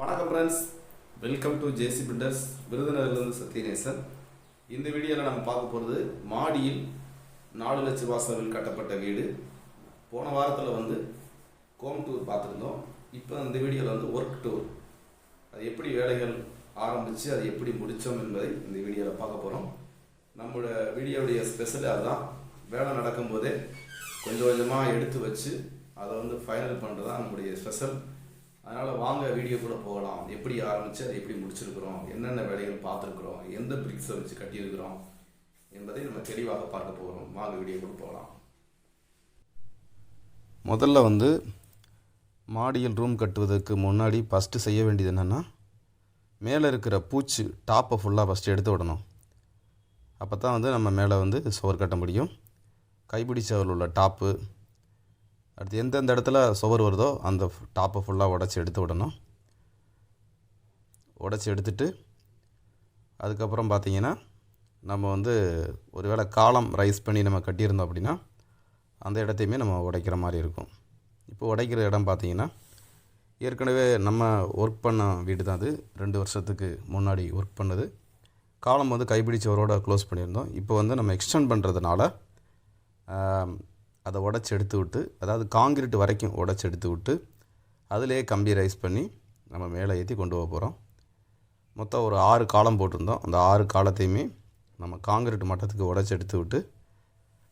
வணக்கம் friends welcome to JC Builders விருதுநகர்லேருந்து Sathyanesan. இந்த வீடியோவில் நம்ம பார்க்க போகிறது மாடியில் நாலு லட்ச வாசலில் கட்டப்பட்ட வீடு. போன வாரத்தில் வந்து கோம் டூர் பார்த்துருந்தோம். இப்போ இந்த வீடியோவில் வந்து ஒர்க் டூர் அது எப்படி வேலைகள் ஆரம்பித்து அது எப்படி முடித்தோம் என்பதை இந்த வீடியோவில் பார்க்க போகிறோம் நம்மளோட வீடியோவுடைய ஸ்பெஷல் அதுதான். வேலை நடக்கும்போதே கொஞ்சம் கொஞ்சமாக எடுத்து வச்சு அதை வந்து ஃபைனல் பண்ணுறது தான் நம்முடைய ஸ்பெஷல் அதனால் வாங்க வீடியோ கூட போகலாம். எப்படி ஆரம்பித்து அதை எப்படி முடிச்சிருக்கிறோம்? என்னென்ன வேலைகள் பார்த்துருக்குறோம்? எந்த பிரிக்ஸை வச்சு கட்டியிருக்கிறோம்? என்பதை நம்ம தெளிவாக பார்க்க போகிறோம். வாங்க வீடியோ கூட போகலாம். முதல்ல வந்து மாடியில் ரூம் கட்டுவதற்கு முன்னாடி ஃபஸ்ட்டு செய்ய வேண்டியது என்னென்னா மேலே இருக்கிற பூச்சி டாப்பை ஃபுல்லாக ஃபஸ்ட்டு எடுத்து விடணும். அப்போ தான் வந்து நம்ம மேலே வந்து சுவர் கட்ட முடியும். கைப்பிடி சவரில் உள்ள டாப்பு அடுத்து எந்தெந்த இடத்துல சுவர் வருதோ அந்த டாப்பை ஃபுல்லாக உடச்சி எடுத்து விடணும். உடச்சி எடுத்துட்டு அதுக்கப்புறம் பார்த்தீங்கன்னா நம்ம வந்து ஒருவேளை காலம் ரைஸ் பண்ணி நம்ம கட்டியிருந்தோம் அப்படின்னா அந்த இடத்தையுமே நம்ம உடைக்கிற மாதிரி இருக்கும். இப்போ உடைக்கிற இடம் பார்த்தீங்கன்னா ஏற்கனவே நம்ம ஒர்க் பண்ண வீடு தான் அது. ரெண்டு வருஷத்துக்கு முன்னாடி ஒர்க் பண்ணது. காலம் வந்து கைப்பிடிச்சவரோட க்ளோஸ் பண்ணியிருந்தோம். இப்போ வந்து நம்ம எக்ஸ்டெண்ட் பண்ணுறதுனால அதை உடச்சி எடுத்து விட்டு அதாவது காங்கிரீட் வரைக்கும் உடச்சி எடுத்து விட்டு அதிலே கம்பி ரைஸ் பண்ணி நம்ம மேலே ஏற்றி கொண்டு போக போகிறோம் மொத்தம் ஒரு ஆறு காலம் போட்டிருந்தோம். அந்த ஆறு காலத்தையுமே நம்ம காங்கிரீட் மட்டத்துக்கு உடச்சி எடுத்து விட்டு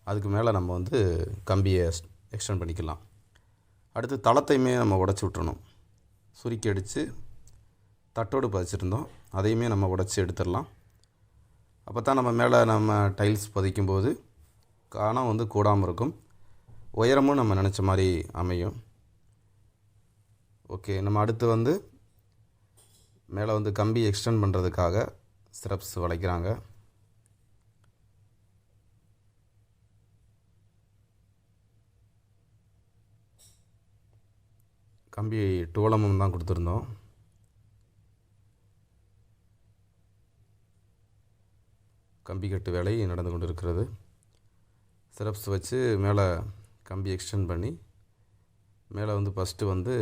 அதுக்கு மேலே நம்ம வந்து கம்பியை எக்ஸ்டெண்ட் பண்ணிக்கலாம். அடுத்து தளத்தையுமே நம்ம உடச்சி விட்டுறணும். சுருக்கி அடித்து தட்டோடு பதிச்சிருந்தோம். அதையுமே நம்ம உடச்சி எடுத்துடலாம். அப்போ தான் நம்ம மேலே நம்ம டைல்ஸ் பதிக்கும்போது காணம் வந்து கூடாமல் இருக்கும். உயரமும் நம்ம நினச்ச மாதிரி அமையும். ஓகே நம்ம அடுத்து வந்து மேலே வந்து கம்பி எக்ஸ்டெண்ட் பண்ணுறதுக்காக ஸ்டெப்ஸ் வளைக்கிறாங்க. கம்பி டோலமும் தான் கொடுத்துருந்தோம். கம்பி கட்டு வேலை நடந்து கொண்டு இருக்கிறது சிரப்ஸ் வச்சு மேலே கம்பி எக்ஸ்டெண்ட் பண்ணி மேலே வந்து ஃபஸ்ட்டு வந்து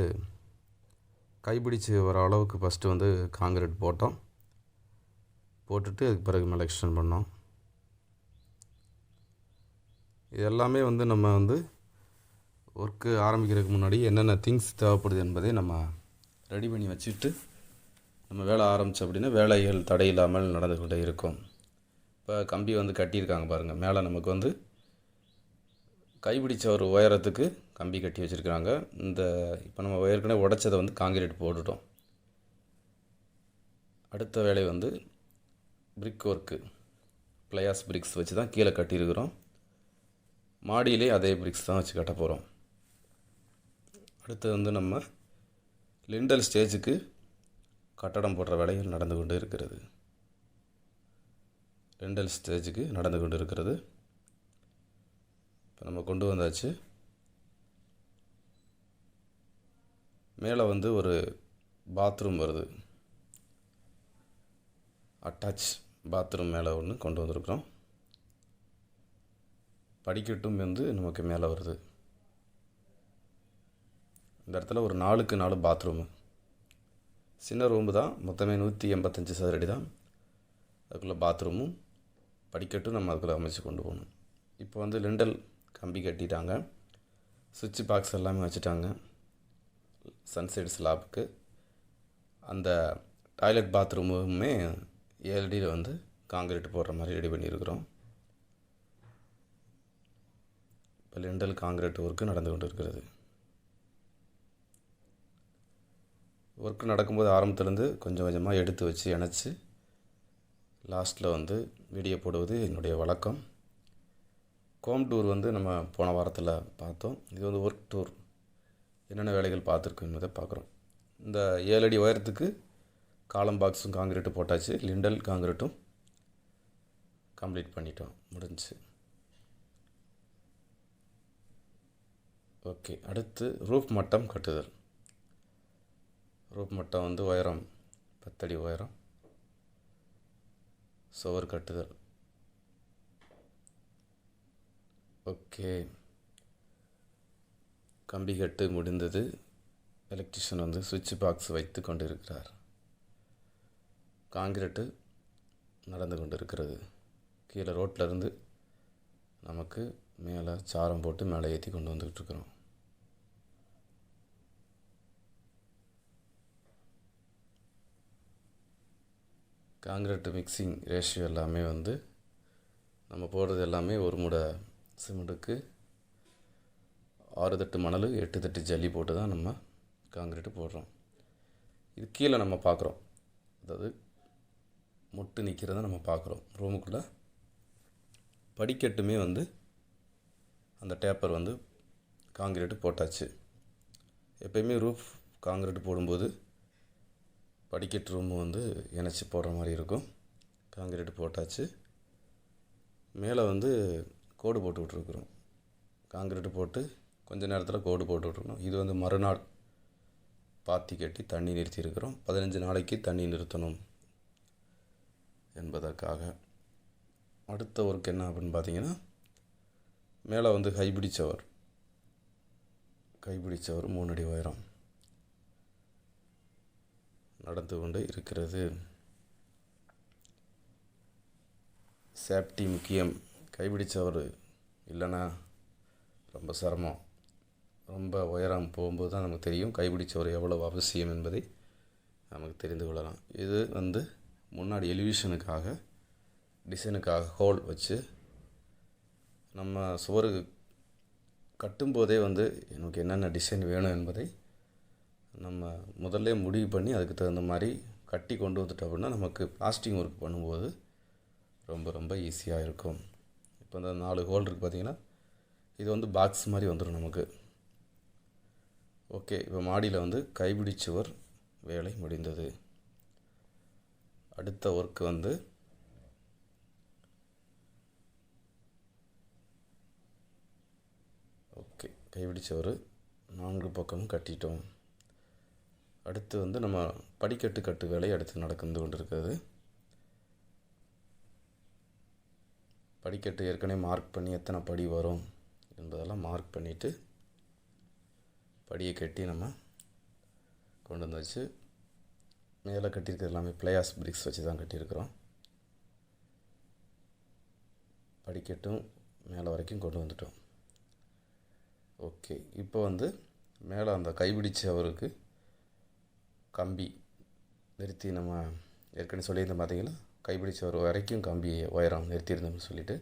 கைப்பிடிச்சு வர அளவுக்கு ஃபஸ்ட்டு வந்து காங்கிரீட் போட்டோம். போட்டுட்டு அதுக்கு பிறகு மேலே எக்ஸ்டெண்ட் பண்ணோம். இது எல்லாமே வந்து நம்ம வந்து ஒர்க்கு ஆரம்பிக்கிறதுக்கு முன்னாடி என்னென்ன திங்ஸ் தேவைப்படுது என்பதை நம்ம ரெடி பண்ணி வச்சுட்டு நம்ம வேலை ஆரம்பித்தோம் அப்படின்னா வேலைகள் தடையில்லாமல் நடந்து கொண்டே இருக்கும். இப்போ கம்பி வந்து கட்டியிருக்காங்க பாருங்கள் மேலே நமக்கு வந்து கைப்பிடிச்ச ஒரு உயரத்துக்கு கம்பி கட்டி வச்சுருக்குறாங்க. இந்த இப்போ நம்ம ஏற்கனவே உடைச்சதை வந்து காங்கிரீட் போட்டுட்டோம். அடுத்த வேலை வந்து பிரிக் ஒர்க்கு பிளையாஸ் பிரிக்ஸ் வச்சு தான் கீழே கட்டியிருக்கிறோம். மாடியிலே அதே பிரிக்ஸ் தான் வச்சு கட்ட போகிறோம் அடுத்து வந்து நம்ம லிண்டல் ஸ்டேஜுக்கு கட்டடம் போடுற வேலைகள் நடந்து கொண்டு இருக்கிறது. லிண்டல் ஸ்டேஜுக்கு நடந்து கொண்டு இருக்கிறது. நம்ம கொண்டு வந்தாச்சு. மேலே வந்து ஒரு பாத்ரூம் வருது. அட்டாச் பாத்ரூம் மேலே ஒன்று கொண்டு வந்திருக்கிறோம். படிக்கட்டும் வந்து நமக்கு மேலே வருது. இந்த இடத்துல ஒரு நாலுக்கு நாலு பாத்ரூமு சின்ன ரூம்பு தான் மொத்தமே நூற்றி எண்பத்தஞ்சு சதுரடி தான். அதுக்குள்ளே பாத்ரூமும் படிக்கட்டும் நம்ம அதுக்குள்ளே அமைச்சு கொண்டு போகணும். இப்போ வந்து லிண்டல் கம்பி கட்டிட்டாங்க. சுவிட்ச் பாக்ஸ் எல்லாமே வச்சுட்டாங்க. சன்செட் ஸ்லாப்புக்கு அந்த டாய்லெட் பாத்ரூமுமே ஏழடியில் வந்து காங்கிரீட் போடுற மாதிரி ரெடி பண்ணியிருக்கிறோம். இப்போ லிண்டல் காங்கிரீட் ஒர்க்கு நடந்து கொண்டு இருக்கிறது ஒர்க் நடக்கும்போது ஆரம்பத்துலேருந்து கொஞ்சம் கொஞ்சமாக எடுத்து வச்சு இணைச்சி லாஸ்ட்டில் வந்து வீடியோ போடுவது என்னுடைய வழக்கம். கோம் டூர் வந்து நம்ம போன வாரத்தில் பார்த்தோம். இது வந்து ஒர்க் டூர் என்னென்ன வேலைகள் பார்த்துருக்கோம் என்பதை பார்க்குறோம். இந்த ஏழு அடி உயரத்துக்கு காலம் பாக்ஸும் காங்கிரீட்டு போட்டாச்சு. லிண்டல் காங்கிரீட்டும் கம்ப்ளீட் பண்ணிட்டோம். முடிஞ்சுச்சு ஓகே அடுத்து ரூப் மட்டம் கட்டுதல். ரூப் மட்டம் வந்து உயரம் பத்தடி உயரம். சுவர் கட்டுதல். ஓகே. கம்பி கட்டு முடிந்தது. எலக்ட்ரிஷியன் வந்து சுவிட்ச் பாக்ஸ் வைத்து கொண்டிருக்கிறார். காங்கிரட்டு நடந்து கொண்டிருக்கிறது. கீழே ரோட்டில் இருந்து நமக்கு மேலே சாரம் போட்டு மேலே ஏற்றி கொண்டு வந்துக்கிட்டு இருக்கிறோம். காங்கிரீட் மிக்சிங் ரேஷியோ எல்லாமே வந்து நம்ம போடுறது எல்லாமே ஒரு முடை சிமெண்ட்டுக்கு ஆறு தட்டு மணல் எட்டு தட்டு ஜல்லி போட்டு தான் நம்ம காங்கிரீட்டு போடுறோம். இது கீழே நம்ம பார்க்குறோம். அதாவது முட்டு நிற்கிறத நம்ம பார்க்குறோம். ரூமுக்குள்ளே படிக்கட்டுமே வந்து அந்த டேப்பர் வந்து காங்கிரீட்டு போட்டாச்சு. எப்பயுமே ரூஃப் காங்கிரீட்டு போடும்போது படிக்கட்டு ரூம் வந்து இணைச்சி போடுற மாதிரி இருக்கும். காங்கிரீட்டு போட்டாச்சு. மேலே வந்து கோடு போட்டு விட்ருக்குறோம் காங்கிரீட்டு போட்டு கொஞ்ச நேரத்தில் கோடு போட்டு விட்ருக்கணும் இது வந்து மறுநாள் பாத்தி கட்டி தண்ணி நிறுத்தியிருக்கிறோம். பதினஞ்சு நாளைக்கு தண்ணி நிறுத்தணும் என்பதற்காக. அடுத்த ஒர்க் என்ன அப்படின்னு பார்த்தீங்கன்னா மேலே வந்து கைப்பிடி சவர் கைப்பிடி சவர் மூணு அடி உயரம் நடந்து கொண்டு இருக்கிறது. சேஃப்டி முக்கியம். கைப்பிடிச்சவர் இல்லைன்னா ரொம்ப சிரமம். ரொம்ப உயரம் போகும்போது தான் நமக்கு தெரியும் கைப்பிடி எவ்வளோ எவ்வளவு அவசியம் என்பதை நமக்கு தெரிந்து கொள்ளலாம். இது வந்து முன்னாடி எலிவேஷனுக்காக டிசைனுக்காக ஹோல் வச்சு நம்ம சுவர் கட்டும்போதே வந்து எனக்கு என்னென்ன டிசைன் வேணும் என்பதை நம்ம முதல்ல முடிவு பண்ணி அதுக்கு தகுந்த மாதிரி கட்டி கொண்டு வந்துட்டோம் அப்படின்னா நமக்கு பிளாஸ்டிங் ஒர்க் பண்ணும்போது ரொம்ப ரொம்ப ஈஸியாக இருக்கும். இப்போ இந்த நாலு ஹோல் இருக்குது பார்த்தீங்கன்னா இது வந்து பாக்ஸ் மாதிரி வந்துடும் நமக்கு. ஓகே இப்போ மாடியில் வந்து கைப்பிடி சுவர் வேலை முடிந்தது. அடுத்த ஒர்க்கு வந்து ஓகே கைப்பிடி சுவர் நான்கு பக்கமும் கட்டிட்டோம். அடுத்து வந்து நம்ம படிக்கட்டு கட்டு வேலை அடுத்து நடந்து கொண்டிருக்கிறது. படிக்கட்டு ஏற்கனவே மார்க் பண்ணி எத்தனை படி வரும் என்பதெல்லாம் மார்க் பண்ணிவிட்டு படியை கட்டி நம்ம கொண்டு வந்து வச்சு மேலே கட்டியிருக்கிறது எல்லாமே பிளேயாஸ் பிரிக்ஸ் வச்சு தான் கட்டியிருக்கிறோம். படிக்கட்டும் மேலே வரைக்கும் கொண்டு வந்துட்டோம். ஓகே இப்போ வந்து மேலே அந்த கைப்பிடிச்ச அவருக்கு கம்பி நிறுத்தி நம்ம ஏற்கனவே சொல்லியிருந்தோம் பார்த்தீங்களா? கைப்பிடிச்சவர் வரைக்கும் கம்பி உயரம் நிறுத்தியிருந்தோம்னு சொல்லிவிட்டு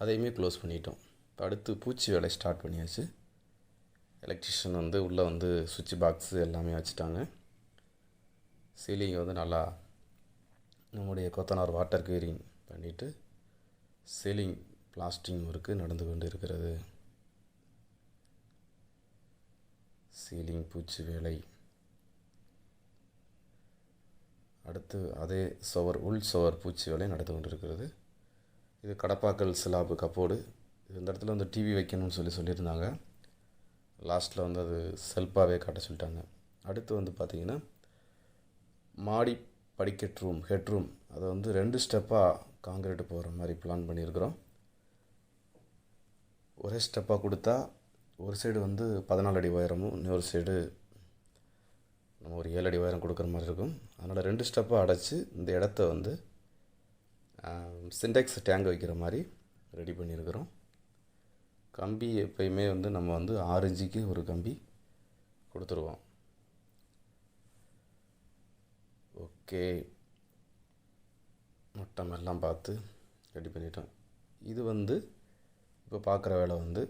அதையுமே க்ளோஸ் பண்ணிட்டோம். இப்போ அடுத்து பூச்சி வேலை ஸ்டார்ட் பண்ணியாச்சு. எலக்ட்ரிஷியன் வந்து உள்ளே வந்து சுவிட்ச் பாக்ஸு எல்லாமே வச்சுட்டாங்க. சீலிங் வந்து நல்லா நம்முடைய கொத்தனார் வாட்டர் கியூரிங் பண்ணிவிட்டு சீலிங் பிளாஸ்டிங் ஒர்க்கு நடந்து கொண்டு இருக்கிறது. சீலிங் பூச்சி வேலை. அடுத்து அதே சுவர் உள் சுவர் பூச்சி வேலை நடந்து கொண்டிருக்கிறது. இது கடப்பாக்கல் சிலாபு கப்போடு. இந்த இடத்துல வந்து டிவி வைக்கணும்னு சொல்லி சொல்லியிருந்தாங்க. லாஸ்ட்டில் வந்து அது செல்ஃபாகவே காட்ட சொல்லிட்டாங்க. அடுத்து வந்து பார்த்திங்கன்னா மாடி படிக்கட் ரூம் ஹெட் ரூம். அதை வந்து ரெண்டு ஸ்டெப்பாக காங்கிரீட் போகிற மாதிரி பிளான் பண்ணியிருக்கிறோம். ஒரே ஸ்டெப்பாக கொடுத்தா ஒரு சைடு வந்து பதினாலு அடி உயரமும் இன்னொரு சைடு நம்ம ஒரு ஏழு அடி உயரம் கொடுக்குற மாதிரி இருக்கும். அதனால் ரெண்டு ஸ்டெப்பாக அடைச்சி இந்த இடத்த வந்து சின்டெக்ஸ் டேங்க் வைக்கிற மாதிரி ரெடி பண்ணியிருக்கிறோம். கம்பி எப்பயுமே வந்து நம்ம வந்து ஆறு இன்ச்சுக்கு ஒரு கம்பி கொடுத்துருவோம். ஓகே. மட்டம் எல்லாம் பார்த்து ரெடி பண்ணிட்டோம். இது வந்து இப்போ பார்க்குற வேலை வந்து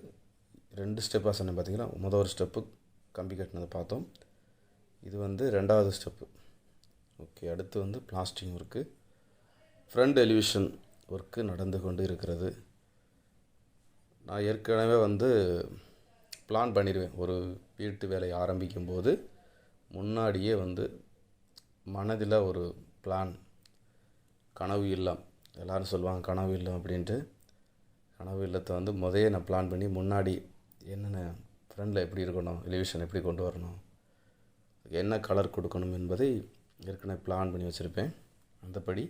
ரெண்டு ஸ்டெப்பாக சொன்னேன் பார்த்தீங்கன்னா முதல் ஒரு ஸ்டெப்பு கம்பி கட்டினதை பார்த்தோம். இது வந்து ரெண்டாவது ஸ்டெப்பு ஓகே அடுத்து வந்து plastering work front elevation work நடந்து கொண்டு இருக்கிறது. நான் ஏற்கனவே வந்து பிளான் பண்ணிடுவேன் ஒரு வீட்டு வேலை ஆரம்பிக்கும் போது முன்னாடியே வந்து மனதில் ஒரு பிளான் கனவு இல்லம். எல்லோரும் சொல்லுவாங்க கனவு இல்லம் அப்படின்ட்டு. கனவு இல்லத்தை வந்து முதயே நான் பிளான் பண்ணி முன்னாடி என்னென்ன ஃப்ரெண்டில் எப்படி இருக்கணும் எலிவேஷன் எப்படி கொண்டு வரணும் என்ன கலர் கொடுக்கணும் என்பதை ஏற்கனவே பிளான் பண்ணி வச்சுருப்பேன். அந்தபடி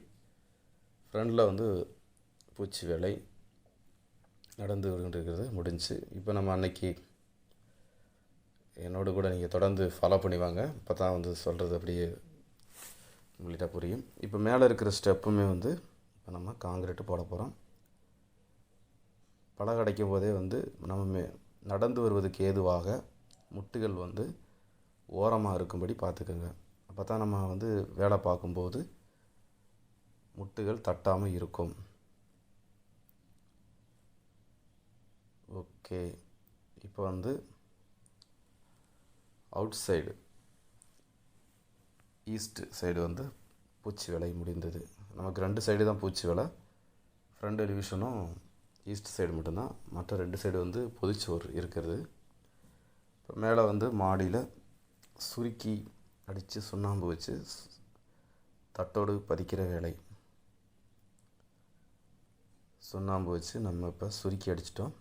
ஃப்ரண்டில் வந்து பூச்சி வேலை நடந்து கொண்டிருக்கிறது முடிஞ்சு. இப்போ நம்ம அன்னைக்கு என்னோட கூட நீங்கள் தொடர்ந்து ஃபாலோ பண்ணிவாங்க. இப்போ அப்போ தான் வந்து சொல்கிறது அப்படியே கம்ப்ளீட்டாக புரியும். இப்போ மேலே இருக்கிற ஸ்டெப்புமே வந்து இப்போ நம்ம காங்கிரீட்டு போட போகிறோம் பலகை அடைக்கும் போதே வந்து நம்ம மே- நடந்து வருவதுக்கு ஏதுவாக முட்டுகள் வந்து ஓரமாக இருக்கும்படி பார்த்துக்கோங்க. அப்போ தான் நம்ம வந்து வேலை பார்க்கும்போது முட்டுகள் தட்டாமல் இருக்கும். ஓகே. இப்போ வந்து அவுட் சைடு ஈஸ்ட் சைடு வந்து பூச்சி விலை முடிந்தது. நமக்கு ரெண்டு சைடு தான் பூச்சி விலை. ஃப்ரண்ட் டிவிஷனும் ஈஸ்ட் சைடு மட்டும்தான். மற்ற ரெண்டு சைடு வந்து பொதுச்சுவர் இருக்கிறது. இப்போ மேலே வந்து மாடியில் சுருக்கி அடித்து சுண்ணாம்பு வச்சு தட்டோடு பதிக்கிற வேலை. சுண்ணாம்பு வச்சு நம்ம இப்போ சுருக்கி அடிச்சிட்டோம்.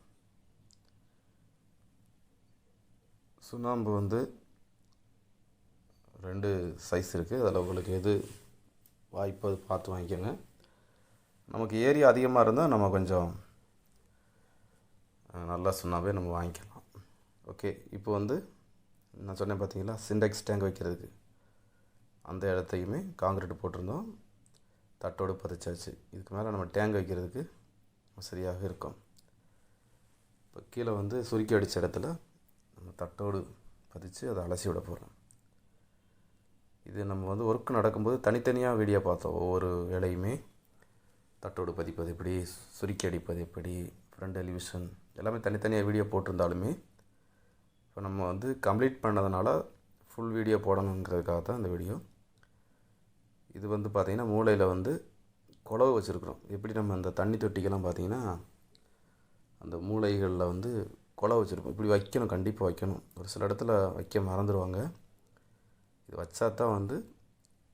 சுண்ணாம்பு வந்து ரெண்டு சைஸ் இருக்குது அதில் உங்களுக்கு எது வாய்ப்பு அது பார்த்து வாங்கிக்கோங்க. நமக்கு ஏரியா அதிகமாக இருந்தால் நம்ம கொஞ்சம் நல்லா சுண்ணாம்பே நம்ம வாங்கிக்கலாம். ஓகே இப்போ வந்து நான் சொன்னேன் பார்த்தீங்களா? சிண்டெக்ஸ் டேங்க் வைக்கிறதுக்கு. அந்த இடத்தையுமே காங்கிரீட் போட்டிருந்தோம். தட்டோடு பதிச்சாச்சு. இதுக்கு மேலே நம்ம டேங்க் வைக்கிறதுக்கு வசதியாக இருக்கும். இப்போ கீழே வந்து சுருக்கி அடித்த இடத்துல நம்ம தட்டோடு பதிச்சு அதை அலசி விட போகிறோம் இது நம்ம வந்து ஒர்க் நடக்கும்போது தனித்தனியாக வீடியோ பார்த்தோம். ஒவ்வொரு வேலையுமே தட்டோடு பதிப்பது எப்படி சுருக்கி அடிப்பது எப்படி ஃப்ரண்ட் எலிவிஷன் எல்லாமே தனித்தனியாக வீடியோ போட்டிருந்தாலுமே இப்போ நம்ம வந்து கம்ப்ளீட் பண்ணதுனால ஃபுல் வீடியோ போடணுங்கிறதுக்காக தான் இந்த வீடியோ இது வந்து பார்த்திங்கன்னா மூளையில் வந்து குழவு வச்சுருக்குறோம். எப்படி நம்ம அந்த தண்ணி தொட்டிக்கெல்லாம் பார்த்திங்கன்னா அந்த மூளைகளில் வந்து குழவு வச்சுருக்கோம் இப்படி வைக்கணும் கண்டிப்பாக வைக்கணும். ஒரு சில இடத்துல வைக்க மறந்துடுவாங்க இது வச்சா தான் வந்து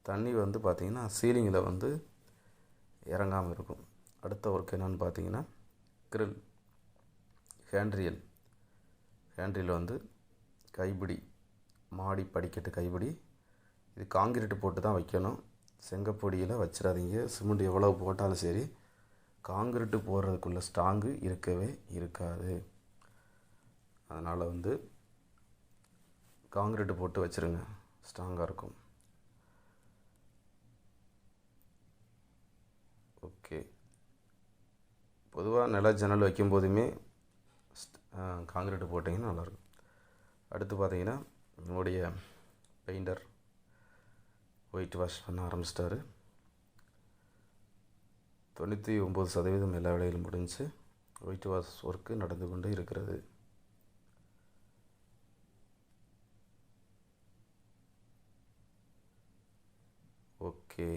தண்ணி வந்து பார்த்திங்கன்னா சீலிங்கில் வந்து இறங்காமல் இருக்கும். அடுத்த ஒர்க் என்னென்னு பார்த்தீங்கன்னா கிரில் ஹேண்ட்ரியல் ஹேண்ட்ரியல் வந்து கைப்பிடி மாடி படிக்கட்டு கைப்பிடி. இது காங்கிரீட் போட்டு தான் வைக்கணும். செங்கப்பொடியில் வச்சிடாதீங்க. சிமெண்ட் எவ்வளோ போட்டாலும் சரி காங்கிரீட்டு போடுறதுக்குள்ள ஸ்ட்ராங்கு இருக்கவே இருக்காது. அதனால் வந்து காங்கிரீட்டு போட்டு வச்சுருங்க. ஸ்ட்ராங்காக இருக்கும். ஓகே. பொதுவாக நில ஜன்னல் வைக்கும் போதுமே காங்கிரீட்டு போட்டிங்கன்னா நல்லாயிருக்கும் அடுத்து பார்த்தீங்கன்னா நம்முடைய பெயிண்டர் ஒயிட் வாஷ் பண்ண ஆரம்பிச்சிட்டாரு. தொண்ணூற்றி ஒம்பது சதவீதம் எல்லா வேலையிலும் முடிஞ்சு ஒயிட் வாஷ் ஒர்க்கு நடந்து கொண்டு இருக்கிறது. ஓகே.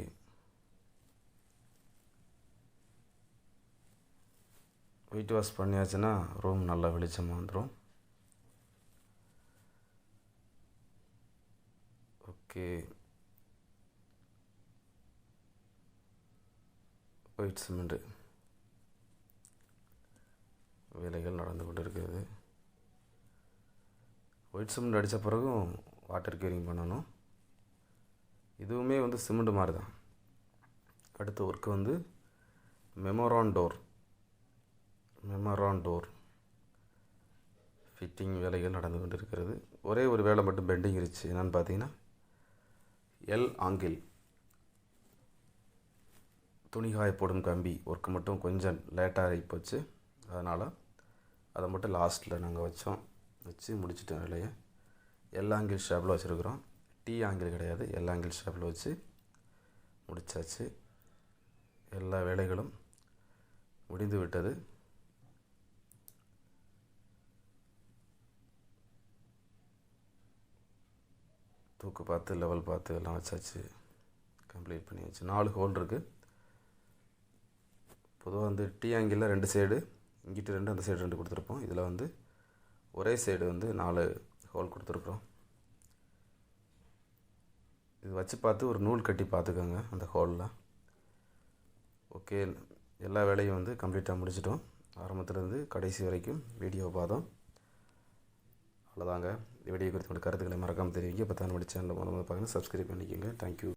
ஒயிட் வாஷ் பண்ணியாச்சுன்னா ரூம் நல்லா வெளிச்சமாக வந்துடும் ஓகே ஒயிட் சிமெண்ட்டு வேலைகள் நடந்து கொண்டு இருக்கிறது ஒயிட் சிமெண்ட் அடித்த பிறகும் வாட்டர் கேரிங் பண்ணணும். இதுவுமே வந்து சிமெண்ட் மாதிரி தான் அடுத்த ஒர்க்கு வந்து membrane door membrane door fitting வேலைகள் நடந்து கொண்டு இருக்கிறது ஒரே ஒரு வேலை மட்டும் பெண்டிங் இருந்துச்சு. என்னென்னு பார்த்தீங்கன்னா எல் ஆங்கிள் துணி காய போடும் கம்பி ஒர்க்கு மட்டும் கொஞ்சம் லேட்டாக ஆகிப்போச்சு போச்சு. அதனால் அதை மட்டும் லாஸ்ட்டில் நாங்கள் வச்சோம். வச்சு முடிச்சிட்டோம் வேலையை. எல் ஆங்கிள் ஷேப்பில் வச்சுருக்குறோம். டி ஆங்கிள் கிடையாது எல் ஆங்கிள் ஷேப்பில் வச்சு முடிச்சாச்சு. எல்லா வேலைகளும் முடிந்து விட்டது. தூக்கு பார்த்து லெவல் பார்த்து எல்லாம் வச்சாச்சு. கம்ப்ளீட் பண்ணியாச்சு. நாலு ஹோல் இருக்குது பொதுவாக வந்து டீ ஆங்கிளில் ரெண்டு சைடு இங்கிட்டு ரெண்டு அந்த சைடு ரெண்டு கொடுத்துருப்போம். இதில் வந்து ஒரே சைடு வந்து நாலு ஹோல் கொடுத்துருக்குறோம். இது வச்சு பார்த்து ஒரு நூல் கட்டி பார்த்துக்கோங்க அந்த ஹோலில் ஓகே எல்லா வேலையும் வந்து கம்ப்ளீட்டாக முடிச்சிட்டோம். ஆரம்பத்துலேருந்து கடைசி வரைக்கும் வீடியோ பார்த்தோம் அவ்வளோதாங்க இந்த வீடியோ குறித்து உங்களோட கருத்துக்களை மறக்காமல் தெரிவிங்க. இப்போ தான் நம்ம சேனலில் முதல்ல பார்க்கணும். சப்ஸ்கிரைப் பண்ணிக்கோங்க. தேங்க்யூ